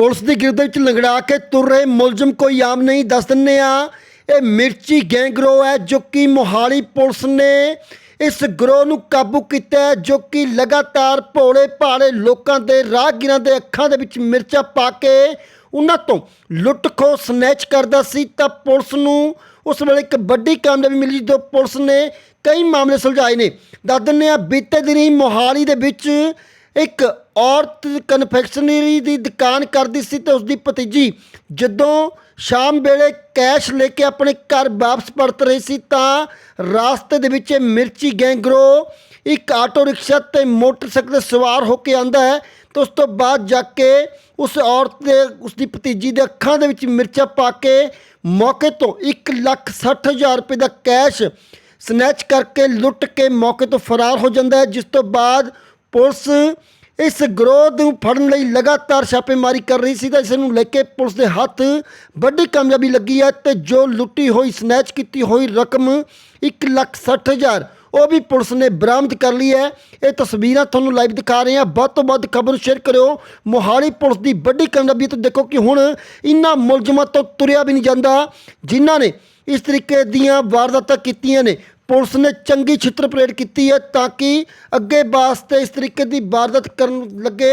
Police ਦੀ ਗਿਰਦੇ ਵਿੱਚ ਲੰਗੜਾ ਕੇ ਤੁਰ ਰਹੇ ਮੁਲਜ਼ਮ ਕੋਈ ਆਮ ਨਹੀਂ, ਦੱਸ ਦਿੰਨੇ ਆ ਇਹ ਮਿਰਚੀ ਗੈਂਗਰੋ ਹੈ, ਜੋ ਕਿ ਮੋਹਾਲੀ ਪੁਲਿਸ ਨੇ ਇਸ ਗਰੋਹ ਨੂੰ ਕਾਬੂ ਕੀਤਾ ਹੈ, ਜੋ ਕਿ ਲਗਾਤਾਰ ਭੋਲੇ ਭਾਲੇ ਲੋਕਾਂ ਦੇ ਰਾਹਗੀਰਾਂ ਦੇ ਅੱਖਾਂ ਦੇ ਵਿੱਚ ਮਿਰਚਾਂ ਪਾ ਕੇ ਉਹਨਾਂ ਤੋਂ ਲੁੱਟ ਖੋਹ ਸਨੈਚ ਕਰਦਾ ਸੀ। ਤਾਂ ਪੁਲਿਸ ਨੂੰ ਉਸ ਵੇਲੇ ਇੱਕ ਵੱਡੀ ਕਾਮਯਾਬੀ ਮਿਲੀ, ਜਦੋਂ ਪੁਲਿਸ ਨੇ ਕਈ ਮਾਮਲੇ ਸੁਲਝਾਏ ਨੇ। ਦੱਸ ਦਿੰਦੇ ਆ ਬੀਤੇ ਦਿਨੀ ਮੋਹਾਲੀ ਦੇ ਵਿੱਚ ਇੱਕ ਔਰਤ ਕਨਫੈਕਸ਼ਨਰੀ ਦੀ ਦੁਕਾਨ ਕਰਦੀ ਸੀ ਤੇ ਉਸ ਦੀ ਭਤੀਜੀ ਜਦੋਂ ਸ਼ਾਮ ਵੇਲੇ ਕੈਸ਼ ਲੈ ਕੇ ਆਪਣੇ ਘਰ ਵਾਪਸ ਪਰਤ ਰਹੀ ਸੀ ਤਾਂ ਰਾਸਤੇ ਦੇ ਵਿੱਚ ਮਿਰਚੀ ਗੈਂਗਰੋ, ਇੱਕ ਆਟੋ ਰਿਕਸ਼ਾ ਤੇ ਮੋਟਰਸਾਈਕਲ ਤੇ ਸਵਾਰ ਹੋ ਕੇ ਆਂਦਾ ਹੈ ਤੇ ਉਸ ਤੋਂ ਬਾਅਦ ਜਾ ਕੇ ਉਸ ਔਰਤ ਦੇ ਉਸ ਦੀ ਭਤੀਜੀ ਦੇ ਅੱਖਾਂ ਦੇ ਵਿੱਚ ਮਿਰਚਾਂ ਪਾ ਕੇ ਮੌਕੇ ਤੋਂ 160000 ਰੁਪਏ ਦਾ ਕੈਸ਼ ਸਨੈਚ ਕਰਕੇ ਲੁੱਟ ਕੇ ਮੌਕੇ ਤੋਂ ਫਰਾਰ ਹੋ ਜਾਂਦਾ ਹੈ, ਜਿਸ ਤੋਂ ਬਾਅਦ ਪੁਲਿਸ ਇਸ ਗਰੋਹ ਨੂੰ ਫੜਨ ਲਈ ਲਗਾਤਾਰ ਛਾਪੇਮਾਰੀ ਕਰ ਰਹੀ ਸੀ ਤਾਂ ਇਸ ਨੂੰ ਲੈ ਕੇ ਪੁਲਿਸ ਦੇ ਹੱਥ ਵੱਡੀ ਕਾਮਯਾਬੀ ਲੱਗੀ ਹੈ ਤੇ ਜੋ ਲੁੱਟੀ ਹੋਈ, ਸਨੈਚ ਕੀਤੀ ਹੋਈ ਰਕਮ 160000 ਉਹ ਵੀ ਪੁਲਿਸ ਨੇ ਬਰਾਮਦ ਕਰ ਲਈ ਹੈ। ਇਹ ਤਸਵੀਰਾਂ ਤੁਹਾਨੂੰ ਲਾਈਵ ਦਿਖਾ ਰਹੇ ਹਾਂ। ਵੱਧ ਤੋਂ ਵੱਧ ਖਬਰ ਨੂੰ ਸ਼ੇਅਰ ਕਰਿਓ। ਮੋਹਾਲੀ ਪੁਲਿਸ ਦੀ ਵੱਡੀ ਕਾਮਯਾਬੀ ਤੋਂ ਦੇਖੋ ਕਿ ਹੁਣ ਇਨ੍ਹਾਂ ਮੁਲਜ਼ਮਾਂ ਤੋਂ ਤੁਰਿਆ ਵੀ ਨਹੀਂ ਜਾਂਦਾ, ਜਿਨ੍ਹਾਂ ਨੇ ਇਸ ਤਰੀਕੇ ਦੀਆਂ ਵਾਰਦਾਤਾਂ ਕੀਤੀਆਂ ਨੇ। ਪੁਲਿਸ ਨੇ ਚੰਗੀ ਛਿੱਤਰ ਪਰੇਡ ਕੀਤੀ ਹੈ ਤਾਂ ਕਿ ਅੱਗੇ ਵਾਸਤੇ ਇਸ ਤਰੀਕੇ ਦੀ ਵਾਰਦਾਤ ਕਰਨ ਲੱਗੇ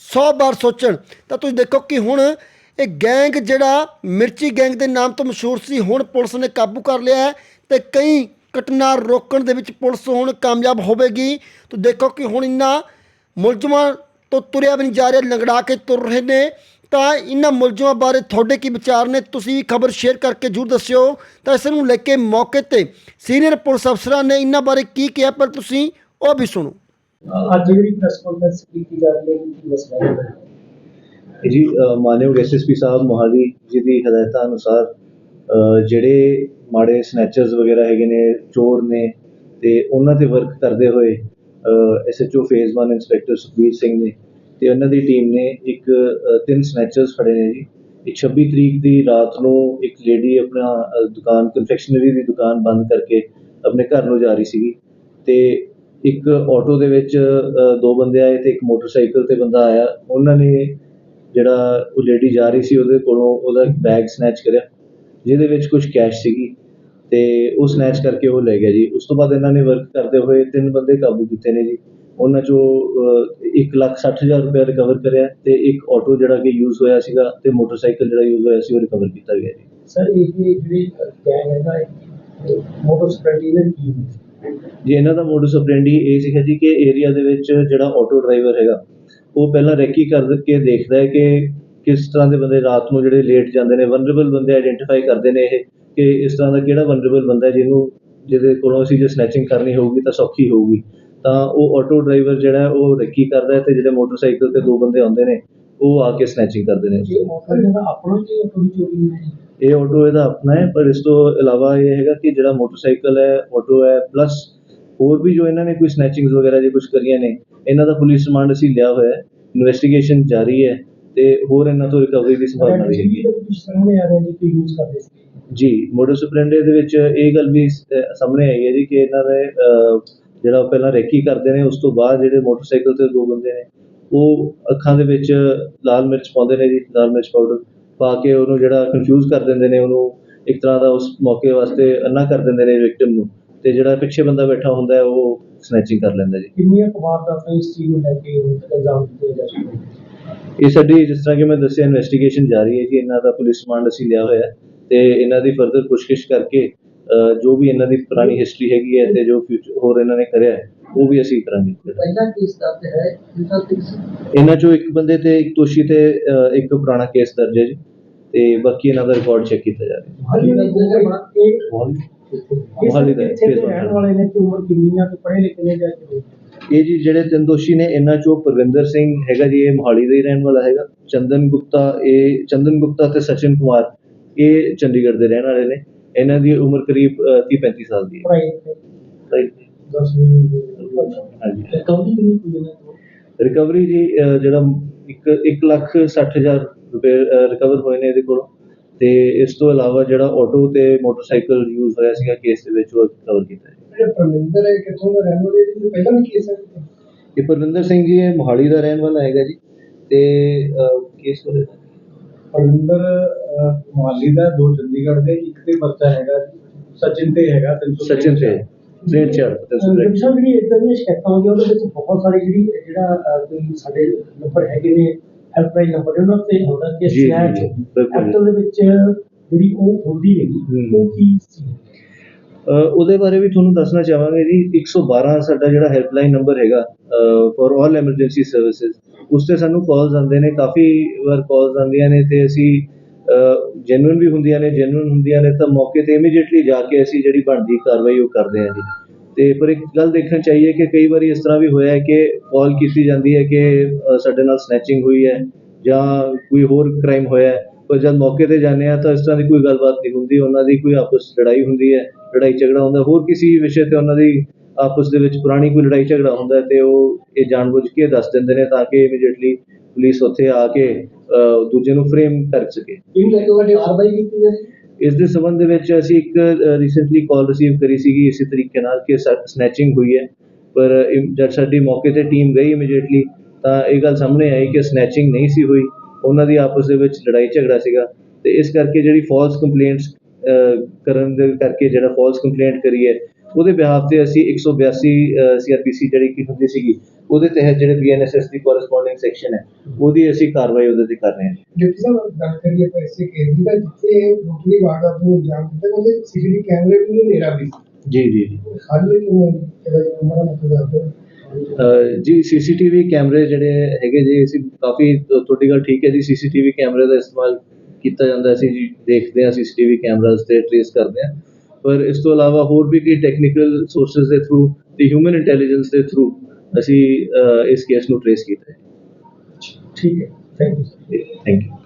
100 ਵਾਰ ਸੋਚਣ। ਤਾਂ ਤੁਸੀਂ ਦੇਖੋ ਕਿ ਹੁਣ ਇਹ ਗੈਂਗ ਜਿਹੜਾ ਮਿਰਚੀ ਗੈਂਗ ਦੇ ਨਾਮ ਤੋਂ ਮਸ਼ਹੂਰ ਸੀ, ਹੁਣ ਪੁਲਿਸ ਨੇ ਕਾਬੂ ਕਰ ਲਿਆ ਹੈ ਤੇ ਕਈ ਘਟਨਾ ਰੋਕਣ ਦੇ ਵਿੱਚ ਪੁਲਿਸ ਹੁਣ ਕਾਮਯਾਬ ਹੋਵੇਗੀ। ਤਾਂ ਦੇਖੋ ਕਿ ਹੁਣ ਇਨ੍ਹਾਂ ਮੁਲਜ਼ਮਾਂ ਤੋਂ ਤੁਰਿਆ ਵੀ ਨਹੀਂ ਜਾ ਰਿਹਾ, ਲੰਗੜਾ ਕੇ ਤੁਰ ਰਹੇ ਨੇ। ਤਾਂ ਇਹਨਾਂ ਮੁਲਜ਼ਮਾਂ ਬਾਰੇ ਤੁਹਾਡੇ ਕੀ ਵਿਚਾਰ ਨੇ? ਤੁਸੀਂ ਵੀ ਖਬਰ ਸ਼ੇਅਰ ਕਰਕੇ ਜਰੂਰ ਦੱਸਿਓ। ਤਾਂ ਇਸ ਨੂੰ ਲੈ ਕੇ ਮੌਕੇ ਤੇ ਸੀਨੀਅਰ ਪੁਲਿਸ ਅਫਸਰਾਂ ਨੇ ਇਹਨਾਂ ਬਾਰੇ ਕੀ ਕਿਹਾ ਪਰ ਤੁਸੀਂ ਉਹ ਵੀ ਸੁਣੋ। ਅੱਜ ਜਿਹੜੀ ਪ੍ਰੈਸ ਕਾਨਫਰੰਸ ਕੀਤੀ ਜਾ ਰਹੀ ਹੈ ਕੀ ਮਸਲਾ ਹੈ? ਜੀ ਮਾਨਯੋਗ ਐਸਐਸਪੀ ਸਾਹਿਬ ਮੋਹਾਲੀ ਜੀ ਦੀ ਹਦਾਇਤਾਂ ਅਨੁਸਾਰ ਜਿਹੜੇ ਮਾੜੇ ਸਨੈਚਰਸ ਵਗੈਰਾ ਹੈਗੇ ਨੇ ਚੋਰ ਨੇ ਤੇ ਉਹਨਾਂ ਤੇ ਵਰਕ ਕਰਦੇ ਹੋਏ SHO phase 1 inspector Sukhbir Singh ਨੇ ਤੇ ਉਹਨਾਂ ਦੀ ਟੀਮ ਨੇ ਇੱਕ ਤਿੰਨ ਸਨੈਚਰਸ ਫੜੇ ਨੇ ਜੀ। ਇੱਕ 26 ਤਰੀਕ ਦੀ ਰਾਤ ਨੂੰ ਇੱਕ ਲੇਡੀ ਆਪਣਾ ਦੁਕਾਨ ਕਨਫੈਕਸ਼ਨਰੀ ਦੀ ਦੁਕਾਨ ਬੰਦ ਕਰਕੇ ਆਪਣੇ ਘਰ ਨੂੰ ਜਾ ਰਹੀ ਸੀਗੀ। ਤੇ ਇੱਕ ਆਟੋ ਦੇ ਵਿੱਚ ਦੋ ਬੰਦੇ ਆਏ ਤੇ ਇੱਕ ਮੋਟਰਸਾਈਕਲ ਤੇ ਬੰਦਾ ਆਇਆ। ਉਹਨਾਂ ਨੇ ਜਿਹੜਾ ਉਹ ਲੇਡੀ ਜਾ ਰਹੀ ਸੀ, ਉਹਦੇ ਕੋਲੋਂ ਉਹਦਾ ਇੱਕ ਬੈਗ ਸਨੈਚ ਕਰਿਆ, ਜਿਹਦੇ ਵਿੱਚ ਕੁਝ ਕੈਸ਼ ਸੀਗੀ। ਤੇ ਉਹ ਸਨੈਚ ਕਰਕੇ ਉਹ ਲੈ ਗਿਆ ਜੀ। ਉਸ ਤੋਂ ਬਾਅਦ ਇਹਨਾਂ ਨੇ ਵਰਕ ਕਰਦੇ ਹੋਏ ਤਿੰਨ ਬੰਦੇ ਕਾਬੂ ਕੀਤੇ ਨੇ ਜੀ। ਉਹਨਾਂ ਚੋਂ ਇੱਕ ਲੱਖ ਸੱਠ ਹਜ਼ਾਰ ਰੁਪਏ ਰਿਕਵਰ ਕਰਿਆ ਤੇ ਇੱਕ ਆਟੋ ਜਿਹੜਾ ਕਿ ਯੂਜ਼ ਹੋਇਆ ਸੀਗਾ ਤੇ ਮੋਟਰਸਾਈਕਲ ਜਿਹੜਾ ਯੂਜ਼ ਹੋਇਆ ਸੀ ਉਹ ਰਿਕਵਰ ਕੀਤਾ ਗਿਆ ਜੀ। ਸਰ ਇਹ ਜਿਹੜੀ ਗੈਂਗ ਹੈਗਾ ਮੋਟਰ ਸਪਰੈਂਡੀਨਰ ਕੀ ਜੀ ਇਹਨਾਂ ਦਾ ਮੋਡਸ ਆਪਰੈਂਡੀ ਇਹ ਸੀਗਾ ਜੀ ਕਿ ਏਰੀਆ ਦੇ ਵਿੱਚ ਜਿਹੜਾ ਆਟੋ ਡਰਾਈਵਰ ਹੈਗਾ ਉਹ ਪਹਿਲਾਂ ਰੈਕੀ ਕਰ ਕੇ ਦੇਖਦਾ ਹੈ ਕਿ ਕਿਸ ਤਰ੍ਹਾਂ ਦੇ ਬੰਦੇ ਰਾਤ ਨੂੰ ਜਿਹੜੇ ਲੇਟ ਜਾਂਦੇ ਨੇ ਵਨਰੇਬਲ ਬੰਦੇ ਆਇਡੈਂਟੀਫਾਈ ਕਰਦੇ ਨੇ ਇਹ ਕਿ ਇਸ ਤਰ੍ਹਾਂ ਦਾ ਕਿਹੜਾ ਵਨਰੇਬਲ ਬੰਦਾ ਹੈ ਜਿਹਨੂੰ ਜਿਹਦੇ ਕੋਲੋਂ ਅਸੀਂ ਜੇ ਸਨੈਚਿੰਗ ਕਰਨੀ ਹੋਊਗੀ ਤਾਂ ਸੌਖੀ ਹੋਊਗੀ। ਤਾਂ ਉਹ ਆਟੋ ਡਰਾਈਵਰ ਜਿਹੜਾ ਉਹ ਰੈਕੀ ਕਰਦਾ ਹੈ ਤੇ ਜਿਹੜੇ ਮੋਟਰਸਾਈਕਲ ਤੇ ਦੋ ਬੰਦੇ ਆਉਂਦੇ ਨੇ ਉਹ ਆ ਕੇ ਸਨੈਚਿੰਗ ਕਰਦੇ ਨੇ ਇਹ ਆਟੋ ਇਹਦਾ ਆਪਣਾ ਹੈ ਪਰ ਇਸ ਤੋਂ ਇਲਾਵਾ ਇਹ ਹੈਗਾ ਕਿ ਜਿਹੜਾ ਮੋਟਰਸਾਈਕਲ ਹੈ ਆਟੋ ਹੈ ਪਲੱਸ ਹੋਰ ਵੀ ਜੋ ਇਹਨਾਂ ਨੇ ਕੋਈ ਸਨੈਚਿੰਗਸ ਵਗੈਰਾ ਜੇ ਕੁਝ ਕਰੀਆਂ ਨੇ ਇਹਨਾਂ ਦਾ ਪੁਲਿਸ ਰਿਮਾਂਡ ਅਸੀਂ ਲਿਆ ਹੋਇਆ ਹੈ ਇਨਵੈਸਟੀਗੇਸ਼ਨ ਜਾਰੀ ਹੈ ਤੇ ਹੋਰ ਇਹਨਾਂ ਤੋਂ ਰਿਕਵਰੀ ਦੀ ਸੰਭਾਵਨਾ ਵੀ ਹੈਗੀ ਹੈ। ਸਾਹਮਣੇ ਆ ਰਿਹਾ ਜੀ ਕਿ ਯੂਜ਼ ਕਰਦੇ ਸੀ? ਜੀ ਮੋਡਸ ਆਪਰੈਂਡੀ ਦੇ ਵਿੱਚ ਇਹ ਗੱਲ ਵੀ ਸਾਹਮਣੇ ਆਈ ਹੈ ਜੀ ਕਿ ਇਹਨਾਂ ਦੇ ਜਿਹੜਾ ਪਹਿਲਾਂ ਰੈਕੀ ਕਰਦੇ ਨੇ ਉਸ ਤੋਂ ਬਾਅਦ ਜਿਹੜੇ ਮੋਟਰਸਾਈਕਲ ਤੇ ਦੋ ਬੰਦੇ ਨੇ ਉਹ ਅੱਖਾਂ ਦੇ ਵਿੱਚ ਲਾਲ ਮਿਰਚ ਪਾਉਂਦੇ ਨੇ ਜੀ ਲਾਲ ਮਿਰਚ ਪਾਊਡਰ ਪਾ ਕੇ ਉਹਨੂੰ ਜਿਹੜਾ ਕਨਫਿਊਜ਼ ਕਰ ਦਿੰਦੇ ਨੇ ਉਹਨੂੰ ਇੱਕ ਤਰ੍ਹਾਂ ਦਾ ਉਸ ਮੌਕੇ ਵਾਸਤੇ ਅੰਨਾ ਕਰ ਦਿੰਦੇ ਨੇ ਵਿਕਟਿਮ ਨੂੰ ਤੇ ਜਿਹੜਾ ਪਿੱਛੇ ਬੰਦਾ ਬੈਠਾ ਹੁੰਦਾ ਹੈ ਉਹ ਸਨੈਚਿੰਗ ਕਰ ਲੈਂਦਾ ਜੀ। ਕਿੰਨੀਆਂ ਕੁ ਵਾਰਦਾਤਾਂ ਇਸ ਚੀਜ਼ ਨੂੰ ਲੈ ਕੇ ਇਲਜ਼ਾਮ ਦਿੱਤੇ ਜਾ ਨੇ? ਇਹ ਸਾਡੀ ਜਿਸ ਤਰ੍ਹਾਂ ਕਿ ਮੈਂ ਦੱਸਿਆ ਇਨਵੈਸਟੀਗੇਸ਼ਨ ਜਾਰੀ ਹੈ ਜੀ ਇਹਨਾਂ ਦਾ ਪੁਲਿਸ ਰਿਮਾਂਡ ਅਸੀਂ ਲਿਆ ਹੋਇਆ ਤੇ ਇਹਨਾਂ ਦੀ ਫਰਦਰ ਪੁੱਛਗਿੱਛ ਕਰਕੇ ਜੋ ਵੀ ਇਹਨਾਂ ਦੀ ਪੁਰਾਣੀ ਹਿਸਟਰੀ ਹੈਗੀ ਹੈ ਤੇ ਜੋ ਫਿਊਚਰ ਹੋਰ ਇਹਨਾਂ ਨੇ ਕਰਿਆ ਹੈ ਉਹ ਵੀ ਅਸੀਂ ਕਰਾਂਗੇ। ਪਹਿਲਾ ਕੇਸ ਦਰਜ ਹੈ ਇਹਨਾਂ ਚੋਂ ਇੱਕ ਬੰਦੇ ਤੇ ਇੱਕ ਦੋਸ਼ੀ ਤੇ ਇੱਕ ਪੁਰਾਣਾ ਕੇਸ ਦਰਜ ਹੈ ਜੀ ਤੇ ਬਾਕੀ ਇਹਨਾਂ ਦਾ ਰਿਕਾਰਡ ਚੈੱਕ ਕੀਤਾ ਜਾ ਰਿਹਾ ਹਾਲੀ ਦਾ ਇਹ ਮੋਹਾਲੀ? ਦਾ ਇੱਥੇ phase ਦੇ one ਰਹਿਣ ਵਾਲੇ ਨੇ ਕਿ ਉਮਰ ਕਿੰਨੀ ਆ ਤੇ ਪੜ੍ਹੇ ਲਿਖੇ ਨੇ ਜਾਂ ਕਿਵੇਂ? ਇਹ ਜੀ ਜਿਹੜੇ ਤਿੰਨ ਦੋਸ਼ੀ ਨੇ ਇਹਨਾਂ ਚੋਂ ਪਰਵਿੰਦਰ ਸਿੰਘ ਹੈਗਾ ਜੀ ਇਹ ਮੋਹਾਲੀ ਦਾ ਹੀ ਰਹਿਣ ਵਾਲਾ ਹੈਗਾ। ਚੰਦਨ ਗੁਪਤਾ ਇਹ ਚੰਦਨ ਗੁਪਤਾ ਤੇ ਸਚਿਨ ਕੁਮਾਰ ਇਹ ਚੰਡੀਗੜ੍ਹ ਦੇ ਰਹਿਣ ਵਾਲੇ ਨੇ। ਇਹਨਾਂ ਦੀ ਉਮਰ ਕਰੀਬ 30 35 ਸਾਲ ਦੀ ਹੈ। Right? 10ਵੀਂ ਹਾਂਜੀ। ਕਿੰਨੀ ਕੁ ਤੋਂ ਰਿਕਵਰੀ ਜੀ ਜਿਹੜਾ ਇੱਕ ਇੱਕ ਲੱਖ ਸੱਠ ਹਜ਼ਾਰ ਰੁਪਏ ਰਿਕਵਰ ਹੋਏ ਨੇ ਇਹਦੇ ਕੋਲੋਂ। ਤੇ ਇਸ ਤੋਂ ਇਲਾਵਾ ਜਿਹੜਾ ਆਟੋ ਤੇ ਮੋਟਰਸਾਈਕਲ ਯੂਜ਼ ਹੋਇਆ ਸੀਗਾ ਕੇਸ ਦੇ ਵਿੱਚ ਉਹ ਕਵਰ ਕੀਤਾ ਹੈ ਜਿਹੜੇ ਪਰਮਿੰਦਰ ਹੈ ਕਿੱਥੋਂ ਦਾ ਰਹਿਣ ਵਾਲੇ ਇਹ ਪਹਿਲਾਂ ਵੀ ਕੇਸ ਹੈ ਇਹ ਪਰਵਿੰਦਰ ਸਿੰਘ ਜੀ ਇਹ ਮੋਹਾਲੀ ਦਾ ਰਹਿਣ ਵਾਲਾ ਹੈਗਾ ਜੀ। ਤੇ ਕੇਸ ਕੋਲੇ ਪਰਵਿੰਦਰ ਮੁਹਾਲੀ ਦਾ ਦੋ ਚੰਡੀਗੜ੍ਹ ਦੇ ਇੱਕ ਤੇ ਬੱਚਾ ਹੈਗਾ ਸਚਿਨ ਤੇ ਹੈਗਾ 300 ਸਚਿਨ ਤੇ ਟ੍ਰੇਨ ਚਾਰ ਸਾਹਿਬ ਜਿਹੜੀ ਇਦਾਂ ਦੀਆਂ ਸ਼ਿਕਾਇਤਾਂ ਆਉਂਦੀਆਂ ਉਹਦੇ ਵਿੱਚ ਬਹੁਤ ਸਾਰੇ ਜਿਹੜੀ ਜਿਹੜਾ ਕੋਈ ਸਾਡੇ ਨੰਬਰ ਹੈਗੇ ਨੇ ਹੈਲਪਲਾਈਨ ਨੰਬਰ ਉਹਨਾਂ ਤੇ ਆਉਂਦਾ ਕਿ ਸਨੈਚ। ਐਕਚੁਅਲ ਦੇ ਵਿੱਚ ਜਿਹੜੀ ਉਹ ਹੁੰਦੀ ਨਹੀਂ ਹੂੰ। ਉਹ ਕੀ ਸੀ ਉਹਦੇ ਬਾਰੇ ਵੀ ਤੁਹਾਨੂੰ ਦੱਸਣਾ ਚਾਹਾਂਗੇ ਜੀ 112 ਸਾਡਾ ਜਿਹੜਾ ਹੈਲਪਲਾਈਨ ਨੰਬਰ ਹੈਗਾ ਫॉर ਆਲ ਐਮਰਜੈਂਸੀ ਸਰਵਿਸਿਜ਼ ਉਸ ਤੇ ਸਾਨੂੰ ਕਾਲਸ ਆਉਂਦੇ ਨੇ, ਕਾਫੀ ਵਾਰ ਕਾਲਸ ਆਉਂਦੀਆਂ ਨੇ, ਤੇ ਅਸੀਂ ਜੈਨੂਇਨ ਵੀ ਹੁੰਦੀਆਂ ਨੇ ਜੈਨੂਇਨ ਹੁੰਦੀਆਂ ਨੇ, ਤਾਂ ਮੌਕੇ ਤੇ ਇਮੀਡੀਏਟਲੀ ਜਾ ਕੇ ਅਸੀਂ ਜਿਹੜੀ ਬਣਦੀ ਕਾਰਵਾਈ ਉਹ ਕਰਦੇ ਹਾਂ ਜੀ। ਤੇ ਪਰ ਇੱਕ ਗੱਲ ਦੇਖਣ ਚਾਹੀਏ ਕਿ ਕਈ ਵਾਰੀ ਇਸ ਤਰ੍ਹਾਂ ਵੀ ਹੋਇਆ ਹੈ ਕਿ ਕਾਲ ਕੀਤੀ ਜਾਂਦੀ ਹੈ ਕਿ ਸਾਡੇ ਨਾਲ ਸਨੈਚਿੰਗ ਹੋਈ ਹੈ ਜਾਂ ਕੋਈ ਹੋਰ ਕ੍ਰਾਈਮ ਹੋਇਆ ਹੈ ਪਰ ਜਦ ਮੌਕੇ ਤੇ ਜਾਂਦੇ ਆ ਤਾਂ ਇਸ ਤਰ੍ਹਾਂ ਦੀ ਕੋਈ ਗੱਲਬਾਤ ਨਹੀਂ ਹੁੰਦੀ ਉਹਨਾਂ ਦੀ ਕੋਈ ਆਪਸ ਲੜਾਈ ਹੁੰਦੀ ਹੈ ਲੜਾਈ ਝਗੜਾ ਹੁੰਦਾ ਹੋਰ ਕਿਸੇ ਵਿਸ਼ੇ ਤੇ ਉਹਨਾਂ ਦੀ ਆਪਸ ਦੇ ਵਿੱਚ ਪੁਰਾਣੀ ਕੋਈ ਲੜਾਈ ਝਗੜਾ ਹੁੰਦਾ ਤੇ ਉਹ ਇਹ ਜਾਣਬੁੱਝ ਕੇ ਦੱਸ ਦਿੰਦੇ ਨੇ ਤਾਂ ਕਿ ਇਮੀਡੀਏਟਲੀ ਪੁਲਿਸ ਉੱਥੇ ਆ ਕੇ ਦੂਜੇ ਨੂੰ ਫਰੇਮ ਕਰ ਸਕੇ। ਇਹ ਲੈ ਕੇ ਵੱਡੀ ਕਾਰਵਾਈ ਕੀਤੀ ਜਾਂਦੀ ਇਸ ਦੇ ਸੰਬੰਧ ਦੇ ਵਿੱਚ ਅਸੀਂ ਇੱਕ ਰੀਸੈਂਟਲੀ ਕਾਲ ਰਿਸੀਵ ਕਰੀ ਸੀਗੀ ਇਸੇ ਤਰੀਕੇ ਨਾਲ ਕਿ ਸਨੈਚਿੰਗ ਹੋਈ ਹੈ। ਪਰ ਜਦ ਸਾਡੀ ਮੌਕੇ ਤੇ ਟੀਮ ਗਈ ਇਮੀਡੀਏਟਲੀ ਤਾਂ ਇਹ ਗੱਲ ਸਾਹਮਣੇ ਆਈ ਕਿ ਸਨੈਚਿੰਗ ਨਹੀਂ ਸੀ ਹੋਈ। ਉਹਨਾਂ ਦੀ ਆਪਸ ਦੇ ਵਿੱਚ ਲੜਾਈ ਝਗੜਾ ਸੀਗਾ ਤੇ ਇਸ ਕਰਕੇ ਜਿਹੜੀ ਫਾਲਸ ਕੰਪਲੇਂਟਸ ਕਰਨ ਦੇ ਕਰਕੇ ਜਿਹੜਾ ਫਾਲਸ ਕੰਪਲੇਂਟ ਕਰੀ ਹੈ ਉਹਦੇ ਬਿਹਾਫ ਤੇ ਅਸੀਂ 182 ਸੀਆਰਪੀਸੀ ਜਿਹੜੀ ਕਿ ਹੁੰਦੀ ਸੀਗੀ ਉਹਦੇ ਤਹਿਤ ਜਿਹੜੇ ਬੀਐਨਐਸਐਸ ਦੀ ਕੋਰਸਪੋਂਡਿੰਗ ਸੈਕਸ਼ਨ ਹੈ ਉਹਦੀ ਅਸੀਂ ਕਾਰਵਾਈ ਉਹਦੇ ਤੇ ਕਰ ਰਹੇ ਹਾਂ। ਡਿਪਟੀ ਸਾਹਿਬ ਗੱਲ ਕਰੀਏ ਆਪਾਂ ਇਸੇ ਕੇਸ ਦੀ ਤਾਂ ਜਿੱਥੇ ਮੁੱਢਲੀ ਵਾਰਦਾਤ ਨੂੰ ਅੰਜਾਮ ਦਿੱਤਾ ਉਹਦੇ ਸੀਸੀਟੀਵੀ ਕੈਮਰੇ ਵੀ ਨਹੀਂ ਨੇਰਾ ਵੀ ਜੀ ਜੀ। ਜੀ ਹਾਲੇ ਕਿਵੇਂ ਨੰਬਰ ਮਤਲਬ ਜੀ ਸੀਸੀਟੀਵੀ ਕੈਮਰੇ ਜਿਹੜੇ ਹੈਗੇ ਜੀ ਅਸੀਂ ਕਾਫੀ ਤੁਹਾਡੀ ਗੱਲ ਠੀਕ ਹੈ ਜੀ ਸੀਸੀਟੀਵੀ ਕੈਮਰੇ ਦਾ ਇਸਤੇਮਾਲ ਕੀਤਾ ਜਾਂਦਾ ਅਸੀਂ ਜੀ ਦੇਖਦੇ ਹਾਂ ਸੀਸੀਟੀਵੀ ਕੈਮਰਾਸ ਤੇ ਟ੍ਰੇਸ ਕਰਦੇ ਹਾਂ। ਪਰ ਇਸ ਤੋਂ ਇਲਾਵਾ ਹੋਰ ਵੀ ਕਈ ਟੈਕਨੀਕਲ ਸੋਰਸਸ ਦੇ ਥਰੂ ਤੇ ਹਿਊਮਨ ਇੰਟੈਲੀਜੈਂਸ ਦੇ ਥਰੂ ਅਸੀਂ ਇਸ ਕੇਸ ਨੂੰ ਟ੍ਰੇਸ ਕੀਤਾ ਹੈ। ਠੀਕ ਹੈ ਥੈਂਕ ਯੂ ਥੈਂਕ ਯੂ